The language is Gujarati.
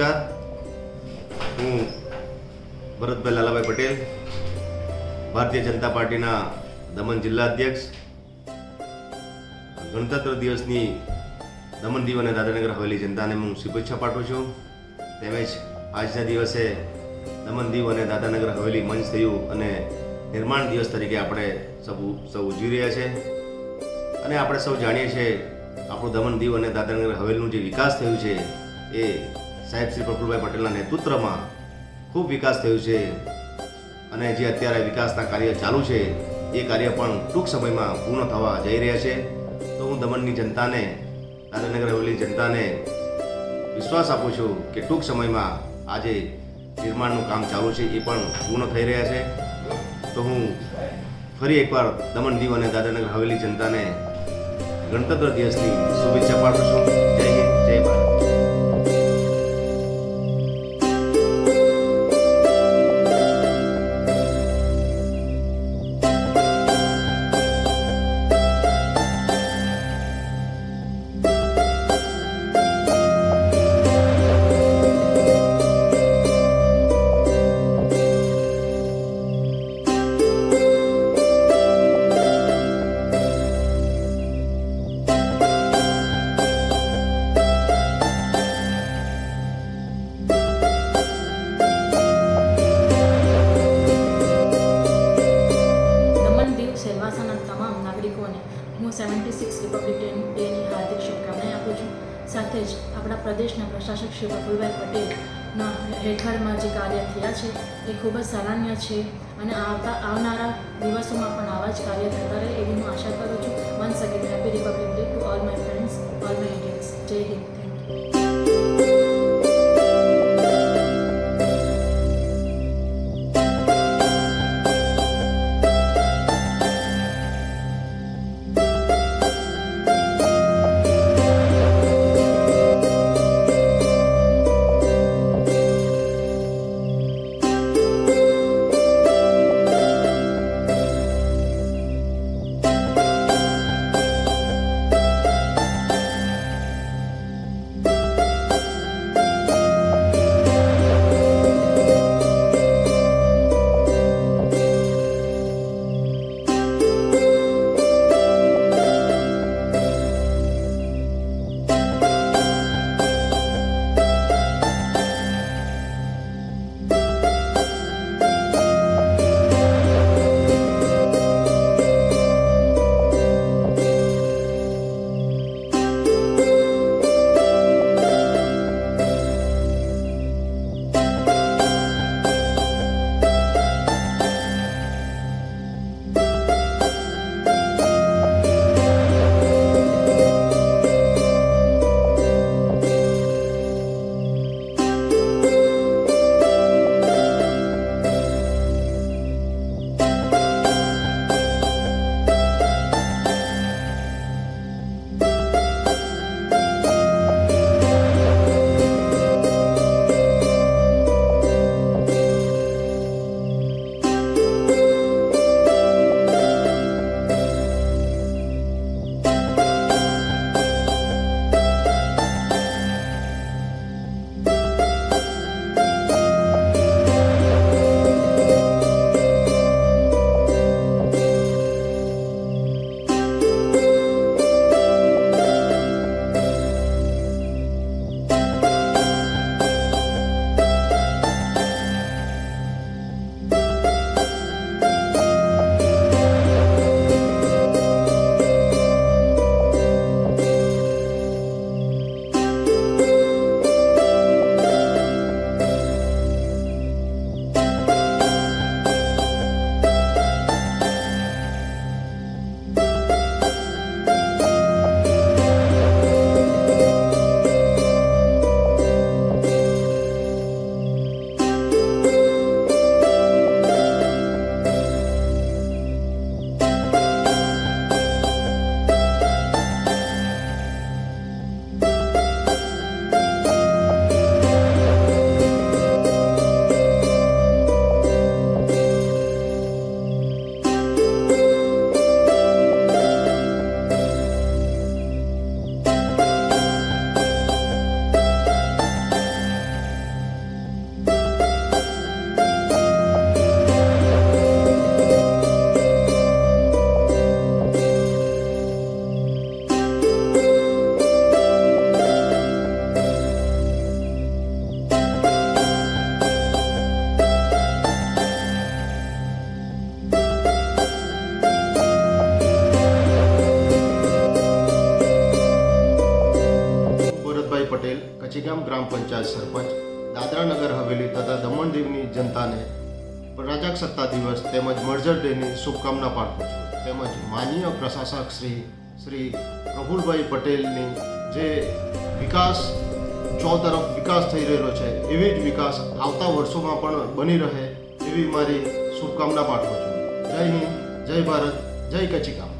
નમસ્કાર. હું ભરતભાઈ લાલાભાઈ પટેલ, ભારતીય જનતા પાર્ટીના દમણ જિલ્લા અધ્યક્ષ. ગણતંત્ર દિવસની દમણ દીવ અને દાદરાનગર હવેલી જનતાને હું શુભેચ્છા પાઠવું છું. તેમજ આજના દિવસે દમણ દીવ અને દાદાનગર હવેલી મંચ થયું અને નિર્માણ દિવસ તરીકે આપણે સૌ સૌ ઉજવી રહ્યા છે. અને આપણે સૌ જાણીએ છીએ આપણું દમણ દીવ અને દાદરાનગર હવેલીનું જે વિકાસ થયું છે એ સાહેબ શ્રી પ્રફુલભાઈ પટેલના નેતૃત્વમાં ખૂબ વિકાસ થયો છે અને જે અત્યારે વિકાસના કાર્ય ચાલુ છે, એ કાર્ય પણ ટૂંક સમયમાં પૂર્ણ થવા જઈ રહ્યા છે. તો હું દમણની જનતાને દાદાનગર હવેલી જનતાને વિશ્વાસ આપું છું કે ટૂંક સમયમાં આજે નિર્માણનું કામ ચાલુ છે, એ પણ પૂર્ણ થઈ રહ્યા છે. તો હું ફરી એકવાર દમણ દીવ અને દાદાનગર હવેલી જનતાને ગણતંત્ર દિવસની શુભેચ્છા પાઠવું છું. જય હિન્દ, જય ભારત. હું સેવન્ટી સિક્સ રિપબ્લિક ડેની હાર્દિક શુભકામનાએ આપું છું. સાથે જ આપણા પ્રદેશના પ્રશાસક શ્રી પ્રફુલભાઈ પટેલના હેઠળમાં જે કાર્ય થયા છે, એ ખૂબ જ સરાહનીય છે. અને આવતા આવનારા દિવસોમાં પણ આવા જ કાર્ય થતા રહે એવી હું આશા કરું છું. કચ્છીગામ ગ્રામ પંચાયત સરપંચ, દાદરા નગર હવેલી તથા દમણ દીવની જનતાને પ્રજાસત્તા દિવસ તેમજ મર્જર ડેની શુભકામના પાઠવું છું. તેમજ માનનીય પ્રશાસક શ્રી શ્રી પ્રફુલભાઈ પટેલની જે વિકાસ તરફ વિકાસ થઈ રહેલો છે, એવી જ વિકાસ આવતા વર્ષોમાં પણ બની રહે એવી મારી શુભકામના પાઠવું છું. જય હિન્દ, જય ભારત, જય કચ્છીગામ.